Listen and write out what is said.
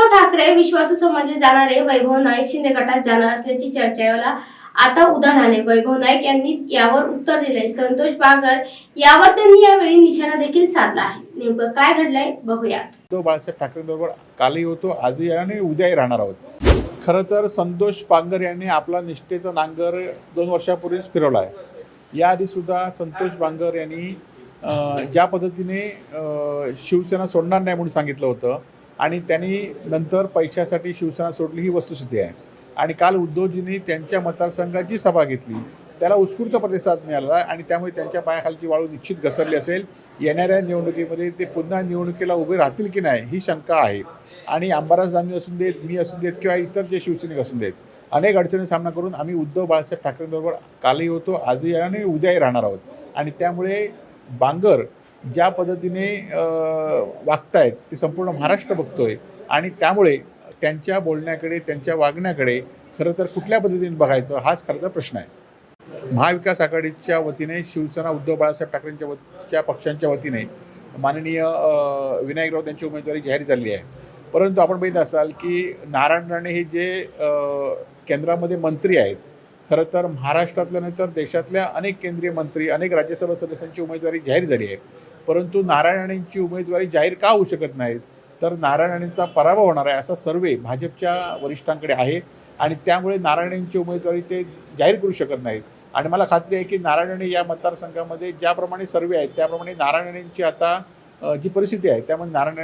उद्धव ठाकरे विश्वासू समजले जाणारे वैभव नाईक शिंदे गटात जाणार असल्याची चर्चेला आता उदाहरण आले वैभव नाईक यांनी यावर उत्तर दिले संतोष बागर यावर त्यांनी यावेळी निशाणा देखील साधला आहे. नेमकं काय घडलंय बघूया उद्धव बाळासाहेब ठाकरेंबरोबर कालही होतो आजही आणि उद्याही राहणार आहोत. खरं तर संतोष पांगर यांनी आपला निष्ठेचा नांगर दोन वर्षापूर्वीच फिरवला आहे याआधीसुद्धा संतोष बांगर यांनी ज्या पद्धतीने अं, शिवसेना सोडणार नाही म्हणून सांगितलं होतं आणि त्यांनी नंतर पैशासाठी शिवसेना सोडली ही वस्तुस्थिती आहे. आणि काल उद्धवजींनी त्यांच्या मतदारसंघाची सभा घेतली. त्याला उत्स्फूर्त प्रतिसाद मिळाला आणि त्यामुळे त्यांच्या पायाखालची वाळू निश्चित घसरली असेल. येणाऱ्या निवडणुकीमध्ये ते पुन्हा निवडणुकीला उभे राहतील की नाही ही शंका आहे. आणि अंबादास दानवे असून देत मी असून देत किंवा इतर जे शिवसैनिक असून देत अनेक अडचणी सामना करून आम्ही उद्धव बाळासाहेब ठाकरेंबरोबर कालही होतो आजही आणि उद्याही राहणार आहोत. आणि त्यामुळे बांगर ज्या पद्धतीने वागतायत ते संपूर्ण महाराष्ट्र बघतोय. आणि त्यामुळे त्यांच्या बोलण्याकडे त्यांच्या वागण्याकडे खरं तर कुठल्या पद्धतीने बघायचं हाच खरं तर प्रश्न आहे. महाविकास आघाडीच्या वतीने शिवसेना उद्धव बाळासाहेब ठाकरेंच्या वतच्या पक्षांच्या वतीने माननीय विनायक राऊत यांची उमेदवारी जाहीर झाली आहे. परंतु आपण बघित असाल की नारायण राणे हे जे केंद्रामध्ये मंत्री आहेत खरं तर महाराष्ट्रातल्या नंतर देशातल्या अनेक केंद्रीय मंत्री अनेक राज्यसभा सदस्यांची उमेदवारी जाहीर झाली आहे. परंतु नारायण राणेंची उमेदवारी जाहीर का होऊ शकत नाही तर नारायण राणेंचा पराभव होणार आहे असा सर्वे भाजपच्या वरिष्ठांकडे आहे आणि त्यामुळे नारायणांची उमेदवारी ते जाहीर करू शकत नाहीत. आणि मला खात्री आहे की नारायण राणे या मतदारसंघामध्ये ज्याप्रमाणे सर्वे आहेत त्याप्रमाणे नारायण राणेंची आता जी परिस्थिती आहे त्यामध्ये नारायण